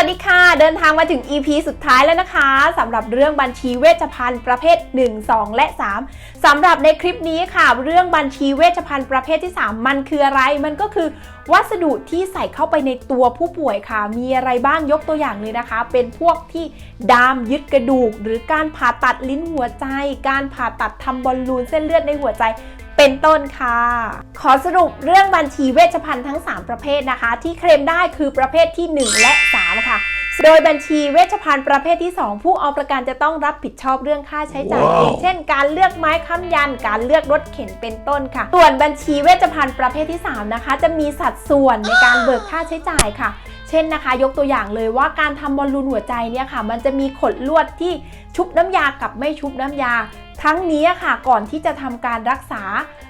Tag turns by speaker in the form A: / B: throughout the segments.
A: วัสดีค่ะ เดินทางมาถึง EP สุดท้ายแล้วนะคะสำหรับเรื่องบัญชีเวชภัณฑ์ประเภท 1 2 และ 3สำหรับในคลิปนี้ค่ะ เรื่องบัญชีเวชภัณฑ์ประเภทที่ 3 มันคืออะไร มันก็คือวัสดุที่ใส่เข้าไปในตัวผู้ป่วยค่ะ มีอะไรบ้างยกตัวอย่างเลยนะคะ เป็นพวกที่ดามยึดกระดูก หรือการผ่าตัดลิ้นหัวใจ การผ่าตัดทำบอลลูนเส้นเลือดในหัวใจ เป็นต้นค่ะ ขอสรุปเรื่องบัญชีเวชภัณฑ์ทั้ง 3 ประเภทนะคะ ที่เคลมได้คือประเภทที่ 1 และ 3 ค่ะ โดยบัญชีเวชภัณฑ์ประเภทที่ 2 ผู้เอาประกันจะต้องรับผิดชอบเรื่องค่าใช้จ่ายเองเช่น การเลือกไม้ค้ำยัน การเลือกรถเข็นเป็นต้นค่ะ ส่วนบัญชีเวชภัณฑ์ประเภทที่ 3 นะคะ จะมีสัดส่วนในการเบิกค่าใช้จ่ายค่ะ เช่นนะคะ ยกตัวอย่างเลยว่าการทำบอลลูนหัวใจเนี่ยค่ะ มันจะมีขดลวดที่ชุบน้ำยากับไม่ชุบน้ำยา ทั้งนี้ค่ะก่อนที่จะทำการรักษา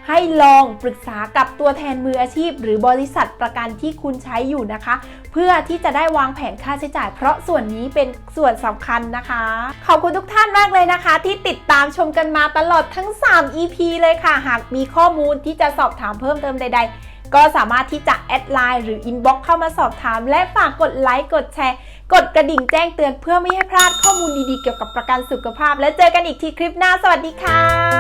A: ให้ลองปรึกษากับตัวแทนมืออาชีพ หรือบริษัทประกันที่คุณใช้อยู่นะคะ เพื่อที่จะได้วางแผนค่าใช้จ่าย เพราะส่วนนี้เป็นส่วนสำคัญนะคะ ขอบคุณทุกท่านมากเลยนะคะ ที่ติดตามชมกันมาตลอดทั้ง 3 EP เลยค่ะ หากมีข้อมูลที่จะสอบถามเพิ่มเติมใด ๆ ก็สามารถที่จะแอดไลน์หรืออินบ็อกเข้ามาสอบถาม และฝากกดไลค์กดแชร์ กดกระดิ่งแจ้งเตือนเพื่อไม่ให้พลาดข้อมูลดีๆเกี่ยวกับประกันสุขภาพ และเจอกันอีกทีคลิปหน้าสวัสดีค่ะ